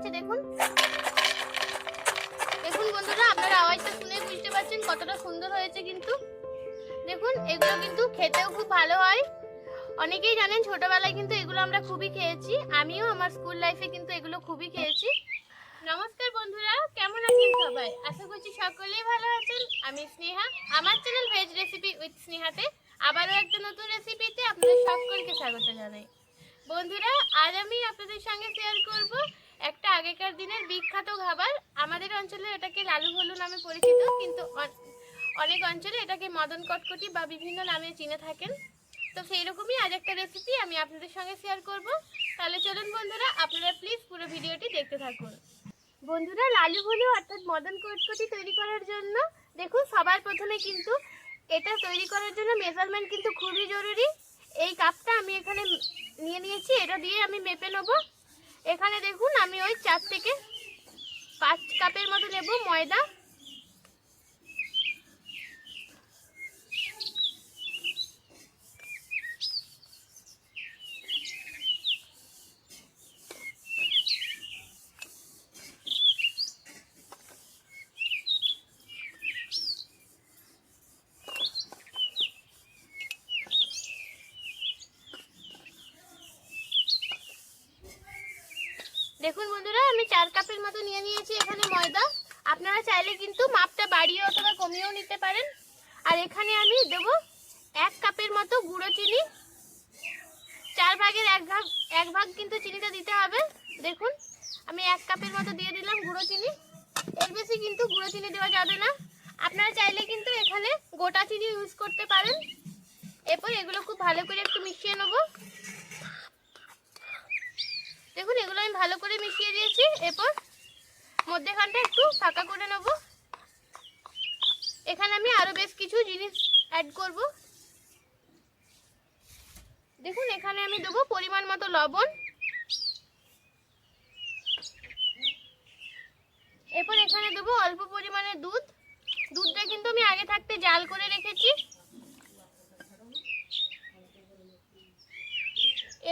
গেছে দেখুন। দেখুন বন্ধুরা, আপনারা আওয়াজটা শুনে বুঝতে পারছেন কতটা সুন্দর হয়েছে কিন্তু। দেখুন, এগুলো কিন্তু খেতেও খুব ভালো হয়। অনেকেই জানেন ছোটবেলায় কিন্তু এগুলো আমরা খুবই খেয়েছি। আমিও আমার স্কুল লাইফে কিন্তু এগুলো খুবই খেয়েছি। নমস্কার বন্ধুরা, কেমন আছেন সবাই? আশা করছি সকলেই ভালো আছেন। আমি স্নেহা, আমার চ্যানেল ভেজ রেসিপি উইথ স্নেহাতে আবারও একটা নতুন রেসিপিতে আপনাদের সকলকে স্বাগত জানাই। বন্ধুরা, আজ আমি আপনাদের সঙ্গে শেয়ার করব একটা আগেকার দিনের বিখ্যাত খাবার। আমাদের অঞ্চলে এটাকে লালু ভলু নামে পরিচিত, কিন্তু অনেক অঞ্চলে এটাকে মদন কটকটি বা বিভিন্ন নামে চিনে থাকেন। তো সেই রকমই আজ একটা রেসিপি আমি আপনাদের সঙ্গে শেয়ার করব। তাহলে চলুন বন্ধুরা, আপনারা প্লিজ পুরো ভিডিওটি দেখতে থাকুন। বন্ধুরা, লালু ভলু অর্থাৎ মদন কটকটি তৈরি করার জন্য, দেখুন সবার প্রথমে কিন্তু এটা তৈরি করার জন্য মেজারমেন্ট কিন্তু খুবই জরুরি। এই কাপটা আমি এখানে নিয়ে নিয়েছি, এটা দিয়ে আমি মেপে নেব। এখানে দেখুন আমি ওই চার থেকে পাঁচ কাপের মতো নেব ময়দা। দেখুন বন্ধুরা, আমি চার কাপের মতো নিয়ে নিয়েছি এখানে ময়দা। আপনারা চাইলে কিন্তু মাপটা বাড়িয়ে অথবা কমিয়েও নিতে পারেন। আর এখানে আমি দেব এক কাপের মতো গুঁড়ো চিনি। চার ভাগের এক ভাগ এক ভাগ কিন্তু চিনিটা দিতে হবে। দেখুন, আমি এক কাপের মতো দিয়ে দিলাম গুঁড়ো চিনি। এর বেশি কিন্তু গুঁড়ো চিনি দেওয়া যাবে না। আপনারা চাইলে কিন্তু এখানে গোটা চিনি ইউজ করতে পারেন। এরপর এগুলো খুব ভালো করে একটু মিশিয়ে নেব। দেখুন, এগুলো আমি ভালো করে মিশিয়ে দিয়েছি। এরপর মধ্যেখানটা একটু ফাঁকা করে নেব। এখানে আমি আরও বেশ কিছু জিনিস অ্যাড করব। দেখুন, এখানে আমি দেবো পরিমাণ মতো লবণ। এরপর এখানে দেবো অল্প পরিমাণে দুধ। দুধটা কিন্তু আমি আগে থাকতে জাল করে রেখেছি।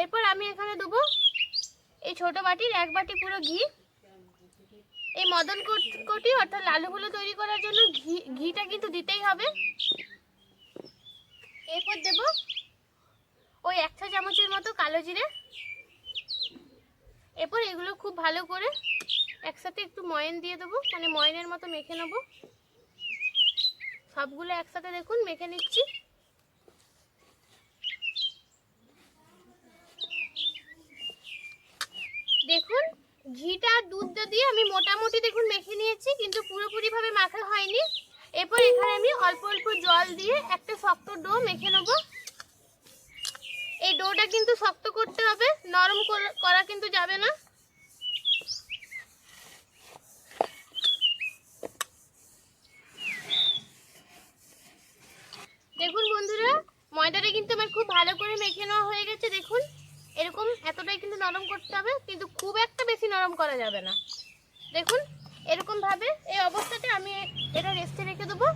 এরপর আমি এখানে দেবো ছোট বাটির এক বাটি পুরো ঘি। এই মদন কোট- অর্থাৎ লালুগুলো তৈরি করার জন্য ঘি, ঘিটা কিন্তু দিতেই হবে। এরপর দেব ওই এক চা চামচের মতো কালো জিরে। এরপর এগুলো খুব ভালো করে একসাথে একটু ময়ন দিয়ে দেবো মানে ময়নের মতো মেখে নেব। সবগুলো একসাথে দেখুন, মেখে নিচ্ছি দেখুন ঘিটা আর দুধটা দিয়ে আমি মোটামুটি দেখুন মেখে নিয়েছি, কিন্তু পুরোপুরি ভাবে মাখা হয়নি। এরপর এখানে আমি অল্প অল্প জল দিয়ে একটা শক্ত ডো মেখে নেব। এই ডোটা কিন্তু শক্ত করতে হবে, নরম করা কিন্তু যাবে না। দেখুন বন্ধুরা, ময়দাটা কিন্তু আমার খুব ভালো করে মেখে নেওয়া হয়ে গেছে, দেখুন। এরকম এতটাই কিন্তু নরম করতে হবে, কিন্তু খুব একটা বেশি নরম করা যাবে না। দেখুন এরকম ভাবে এই অবস্থাতে আমি এটা রেস্টে রেখে দেবো।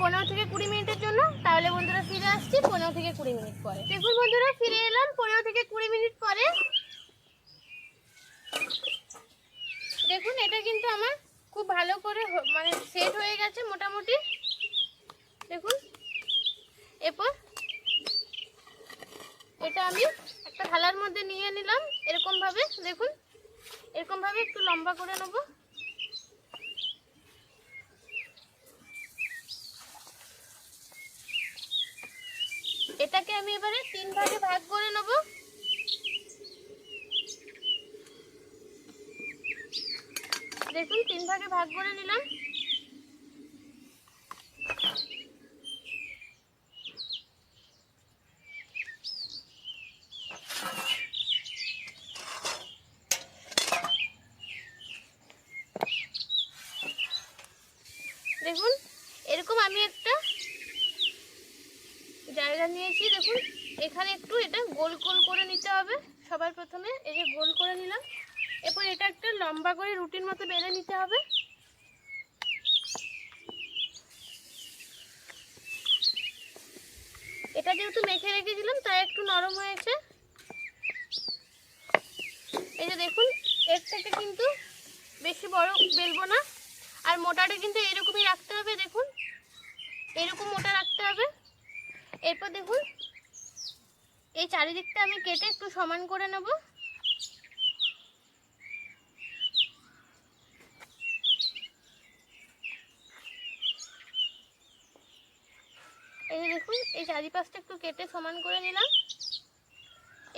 পনেরো থেকে কুড়ি মিনিটের জন্য। তাহলে বন্ধুরা ফিরে আসছি পনেরো থেকে কুড়ি মিনিট পরে। দেখুন বন্ধুরা, ফিরে এলাম পনেরো থেকে কুড়ি মিনিট পরে। দেখুন, এটা কিন্তু আমার খুব ভালো করে মানে সেট হয়ে গেছে মোটামুটি। দেখুন, এরপর এটা আমি একটা থালার মধ্যে নিয়ে নিলাম, এরকম ভাবে, দেখুন, এরকম ভাবে একটু লম্বা করে নেব। এটাকে আমি এবারে তিন ভাগে ভাগ করে নেব। দেখুন, তিন ভাগে ভাগ করে নিলাম দেখুন এরকম আমি একটা জায়গা নিয়েছি, দেখুন। এখানে একটু এটা গোল গোল করে নিতে হবে সবার প্রথমে। এই যে গোল করে নিলাম। এরপর এটা একটা লম্বা করে রুটির মতো বেলে নিতে হবে। এটা যেহেতু মেখে রেখেছিলাম, তাই একটু নরম হয়েছে। এই যে দেখুন, এর থেকে কিন্তু বেশি বড় বেলবো না। আর মোটাটা কিন্তু এরকমই রাখতে হবে, দেখুন। এরকম মোটা রাখতে হবে। এরপর দেখুন, এই চারিদিকটা আমি কেটে একটু সমান করে নেব। এই দেখুন, এই চারিপাশটা একটু কেটে সমান করে নিলাম।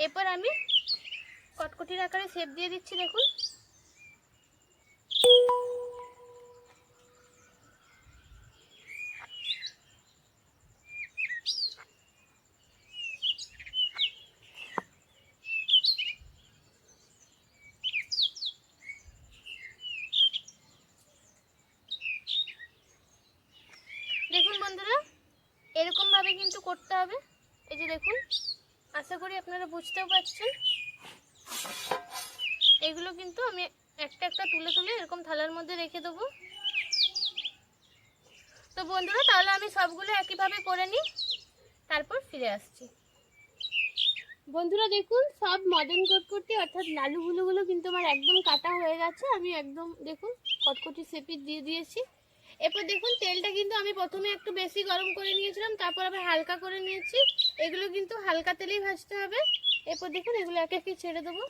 এরপর আমি কটকটির আকারে শেপ দিয়ে দিচ্ছি, দেখুন দেখুন বন্ধুরা এরকম ভাবে কিন্তু করতে হবে। এই যে দেখুন, আশা করি আপনারা বুঝতেও পারছেন। এগুলো কিন্তু আমি একটা একটা তুলে তুলে এরকম থালার মধ্যে রেখে দেবো। তো বন্ধুরা, তাহলে আমি সবগুলো একইভাবে করে নিই, তারপর ফিরে আসছি। বন্ধুরা, দেখুন, সব মদন কটকটি অর্থাৎ লালু গুলোগুলো কিন্তু আমার একদম কাটা হয়ে গেছে। আমি একদম, দেখুন, কটকটি সেপি দিয়ে দিয়েছি। এরপর দেখুন, তেলটা কিন্তু আমি প্রথমে একটু বেশি গরম করে নিয়েছিলাম, তারপর আবার হালকা করে নিয়েছি। এগুলো কিন্তু হালকা তেলেই ভাজতে হবে। এরপর দেখুন এগুলো একে একে ছেড়ে দেবো।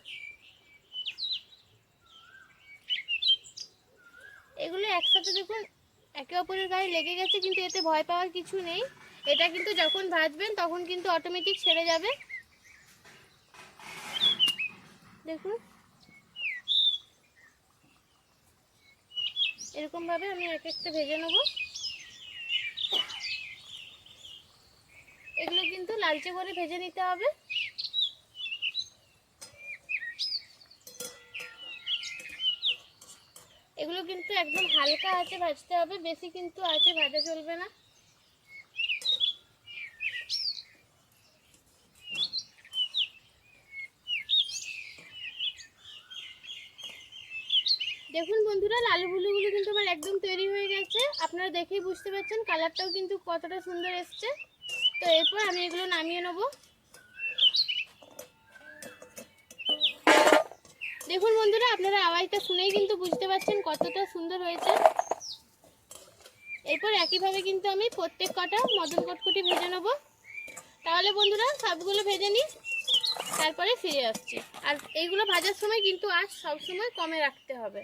এগুলো একসাথে দেখুন, একে অপরের গায়ে লেগে গেছে, কিন্তু এতে ভয় পাওয়ার কিছু নেই। এটা কিন্তু যখন ভাজবেন, তখন কিন্তু অটোমেটিক ছেড়ে যাবে। দেখুন এরকম ভাবে আমি এক একটা ভেজে নেব। এগুলো কিন্তু লালচে করে ভেজে নিতে হবে। এগুলো কিন্তু একদম হালকা আছে ভাজতে হবে, বেশি কিন্তু আছে ভাজা চলবে না। দেখুন বন্ধুরা, লালু বুলুগুলো কিন্তু আমার একদম তৈরি হয়ে গেছে। আপনারা দেখেই বুঝতে পারছেন, কালারটাও কিন্তু কতটা সুন্দর এসছে। তো এরপর আমি এগুলো নামিয়ে নেব। দেখুন বন্ধুরা, আপনারা আওয়াজটা শুনেই কিন্তু বুঝতে পারছেন কতটা সুন্দর হয়েছে। এরপর একইভাবে কিন্তু আমি প্রত্যেক কটা মদন কটকটি ভেজে নেব। তাহলে বন্ধুরা, সবগুলো ভেজে নিই, তারপরে ফিরে আসছি। আর এইগুলো ভাজার সময় কিন্তু আজ সবসময় কমে রাখতে হবে।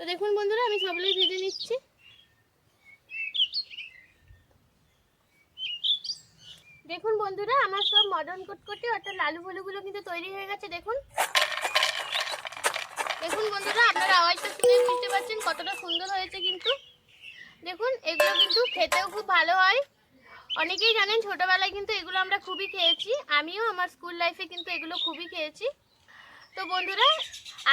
তো দেখুন বন্ধুরা, আমি সবগুলোই ভেজে নিচ্ছি। দেখুন বন্ধুরা, আমার সব মদন কটকটি, অর্থাৎ লালু ভলুগুলো কিন্তু তৈরি হয়ে গেছে, দেখুন। দেখুন বন্ধুরা, আপনারা আওয়াজটা শুনে বুঝতে পারছেন কতটা সুন্দর হয়েছে কিন্তু। দেখুন, এগুলো কিন্তু খেতেও খুব ভালো হয়। অনেকেই জানেন, ছোটোবেলায় কিন্তু এগুলো আমরা খুবই খেয়েছি। আমিও আমার স্কুল লাইফে কিন্তু এগুলো খুবই খেয়েছি। তো বন্ধুরা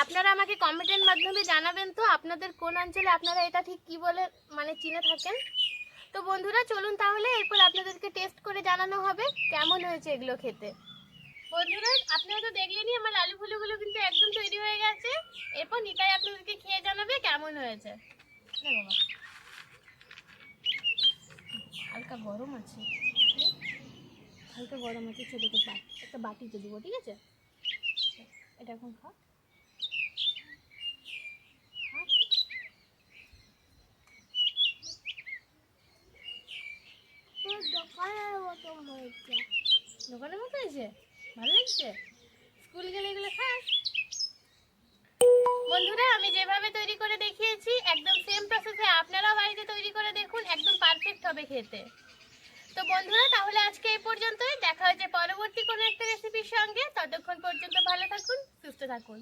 আপনারা আমাকে কমেন্টের মাধ্যমে জানাবেন তো আপনাদের কোন অঞ্চলে আপনারা এটা ঠিক কি বলে মানে চিনে থাকেন? তো বন্ধুরা, চলুন তাহলে, এরপর আপনাদেরকে টেস্ট করে জানানো হবে কেমন হয়েছে এগুলো খেতে। বন্ধুরা, আপনারা তো দেখলেনই আমার আলু ফুলুগুলো কিন্তু একদম তৈরি হয়ে গেছে। এরপর নিতাই আপনাদেরকে খেয়ে জানাবে কেমন হয়েছে। হালকা গরম আছে। হালকা গরম আছে ছোটোকে একটা বাটিতে দেবো, ঠিক আছে? এটা এখন খা খা। দোকানের মতন হয়েছে। দোকানের মতো হয়েছে ভালো লাগছে? স্কুল গেলে এগুলো খাস? বন্ধুরা, আমি যেভাবে তৈরি করে দেখিয়েছি, একদম সেম প্রসেসে আপনারাও বাড়িতে তৈরি করে দেখুন, একদম পারফেক্ট হবে খেতে। তো বন্ধুরা, তাহলে আজকে এই পর্যন্তই। দেখা হচ্ছে পরবর্তী কোনো একটা রেসিপির সঙ্গে। ততক্ষণ পর্যন্ত ভালো থাকুন, সুস্থ থাকুন।